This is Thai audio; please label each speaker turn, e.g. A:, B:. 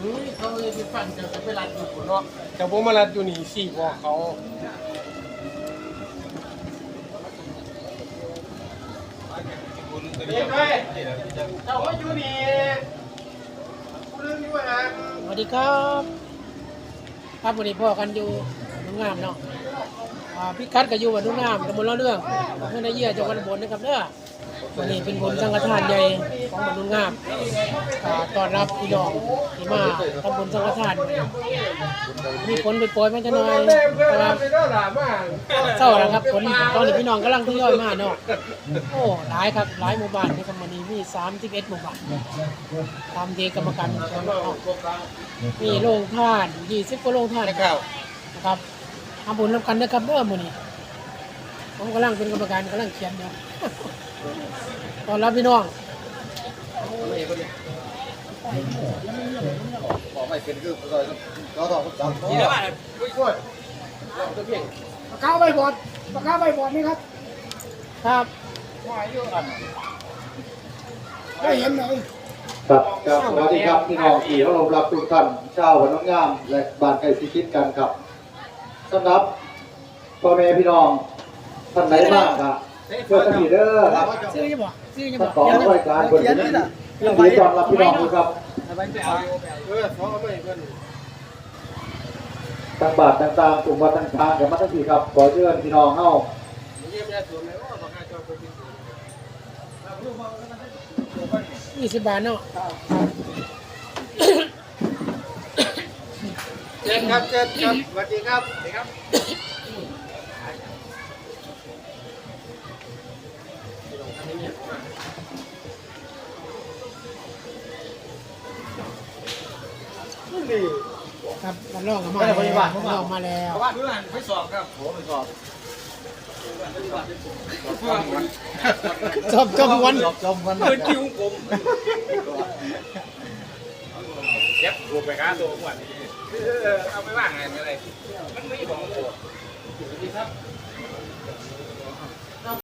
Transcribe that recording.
A: เฮ้ยเขาเลยไปฟันจะจะไปรัดอยู่คนเนาะ
B: แต่ผมมาลัดอยู่นี่สี่บอกเขา
A: เรียบร้อยเจ้าก็อยู่นี่กูลืมอยู่ห่าง
C: สวัสดีครับ ครับวันนี้พ่อกันอยู่นุ่งงามเนาะอ่า พี่คัดก็อยู่วันนุ่งงามตำบลละเรื่องเพื่อนเยี่ยจังหวัดอุบลนะครับเด้อวันนี้เป็นบุญสังฆทานใหญ่ของมนุ่งงามต้อนรับพี่น้องที่มาทำบุญสังฆทาน มีฝนไปโปรยมาจะหน่อย
B: แม่เพื่อน
C: แต่ว่า
B: ไปด้านหลังมา
C: เศร้าแล้วครับฝนตอนนี้พี่น้องกำลังทยอยมาเนาะโอ้หลายครับหลายหมู่บ้านในคำวันนี้มี31หมู่บ้านตามเดกรรมการเนมีโรงทาน20กว่าโรงทาน
A: นะครับ
C: ทำบุญร่วมกันนะครับเมื่อมื้อนี้ผมกำลังเป็นกรรมการกำลังเขียนเนาะตอนรับพี่น้อง
D: บอกไม่เป็นคือเราเราต้องจับ
A: นี่แล้วอะช่วยช่วยตัวเพียง
C: ปากกาใบบอดปากกาใบบอดนี่ครับ ครับ
A: ว่าอยู่อัน
C: ได้เห็นไหม
D: ครับครับสวัสดีครับพี่น้องที่เรารับทุกท่านชาววันน้องงามและบ้านใกล้ชิดชิดกันครับ สำหรับพ่อแม่พี่น้องท่านไหนบ้างครับเพื่อสนิทเด้อครับ
C: ซื้อยังบ่ซื้อยัง
D: ท่
C: บ่
D: ขอรายการบนนี้ยินดีต้อนรับพี่น้องครับต่างบาทต่างๆกลุ่มวัดต่างๆกับมาทั้งสี่ครับขอเชิญพี่น้องเข้า
B: ยี่ยมยาสูงเลยว่าบางการเจ้าไปกิน
C: ยี่สิบบาทเนาะ
B: ชิญครับเชิญครับสวัสดีครับสวัสดีครับนี่
C: ครับวันลองก็มาแล้ววันลองมาแล้ว
A: ว่าเพื่อนไปสอบครับโหไปสอบ
C: จบจบวัน
D: จมกัน
A: เปิดคิวผม เจ็บถูกไปค้าตัวอ้วนเอาไปว่างไงไม่ไรมันไม่ของ